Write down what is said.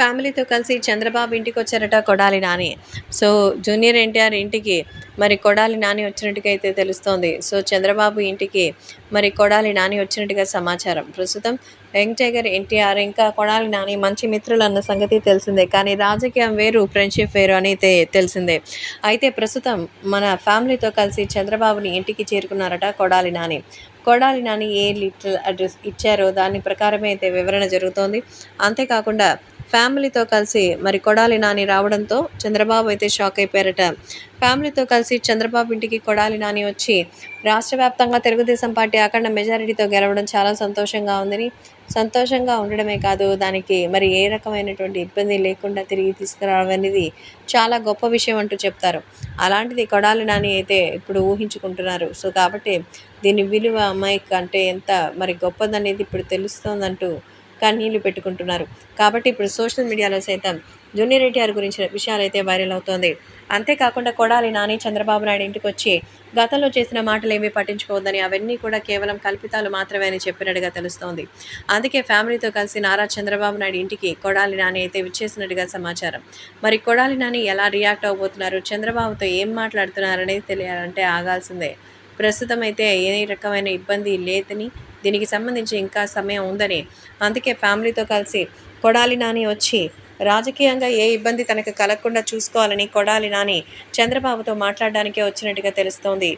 ఫ్యామిలీతో కలిసి చంద్రబాబు ఇంటికి వచ్చారట Kodali Nani. So junior NTR ఇంటికి మరి కొడాలి నాని వచ్చినట్టుగా అయితే తెలుస్తోంది. సో చంద్రబాబు ఇంటికి మరి కొడాలి నాని వచ్చినట్టుగా సమాచారం. ప్రస్తుతం యంగ్ టైగర్ ఎన్టీఆర్ ఇంకా కొడాలి నాని మంచి మిత్రులు అన్న సంగతి తెలిసిందే. కానీ రాజకీయం వేరు ఫ్రెండ్షిప్ వేరు అని అయితే తెలిసిందే. అయితే ప్రస్తుతం మన ఫ్యామిలీతో కలిసి చంద్రబాబుని ఇంటికి చేరుకున్నారట Kodali Nani. Kodali Nani a little address ఇచ్చారో దాని ప్రకారమే అయితే వివరణ జరుగుతోంది. అంతేకాకుండా ఫ్యామిలీతో కలిసి మరి కొడాలి నాని రావడంతో చంద్రబాబు అయితే షాక్ అయిపోయారట. ఫ్యామిలీతో కలిసి చంద్రబాబు ఇంటికి కొడాలి నాని వచ్చి రాష్ట్ర వ్యాప్తంగా తెలుగుదేశం పార్టీ అఖండ మెజారిటీతో గెలవడం చాలా సంతోషంగా ఉందని సంతోషంగా ఉండడమే కాదు దానికి మరి ఏ రకమైనటువంటి ఇబ్బంది లేకుండా తిరిగి తీసుకురావడం అనేది చాలా గొప్ప విషయం అంటూ చెప్తారు. అలాంటిది కొడాలి నాని అయితే ఇప్పుడు ఊహించుకుంటున్నారు. సో కాబట్టి దీని విలువ అమ్మాయికి అంటే ఎంత మరి గొప్పదనేది ఇప్పుడు తెలుస్తోందంటూ కన్నీళ్ళు పెట్టుకుంటున్నారు. కాబట్టి ఇప్పుడు సోషల్ మీడియాలో సైతం జూనియర్ ఎన్టీఆర్ గురించిన విషయాలు అయితే వైరల్ అవుతోంది. అంతేకాకుండా కొడాలి నాని చంద్రబాబు నాయుడు ఇంటికి వచ్చి గతంలో చేసిన మాటలు ఏమీ పట్టించుకోవద్దని అవన్నీ కూడా కేవలం కల్పితాలు మాత్రమే అని చెప్పినట్టుగా తెలుస్తోంది. అందుకే ఫ్యామిలీతో కలిసి నారా చంద్రబాబు నాయుడు ఇంటికి కొడాలి నాని అయితే విచ్చేసినట్టుగా సమాచారం. మరి కొడాలి నాని ఎలా రియాక్ట్ అవబోతున్నారు? చంద్రబాబుతో ఏం మాట్లాడుతున్నారనేది తెలియాలంటే ఆగాల్సిందే. ప్రస్తుతం అయితే ఏ రకమైన ఇబ్బంది లేదని దీనికి సంబంధించి ఇంకా సమయం ఉందని. అందుకే ఫ్యామిలీతో కలిసి కొడాలి నాని వచ్చి రాజకీయంగా ఏ ఇబ్బంది తనకు కలగకుండా చూసుకోవాలని కొడాలి నాని చంద్రబాబుతో మాట్లాడడానికే వచ్చినట్టుగా తెలుస్తోంది.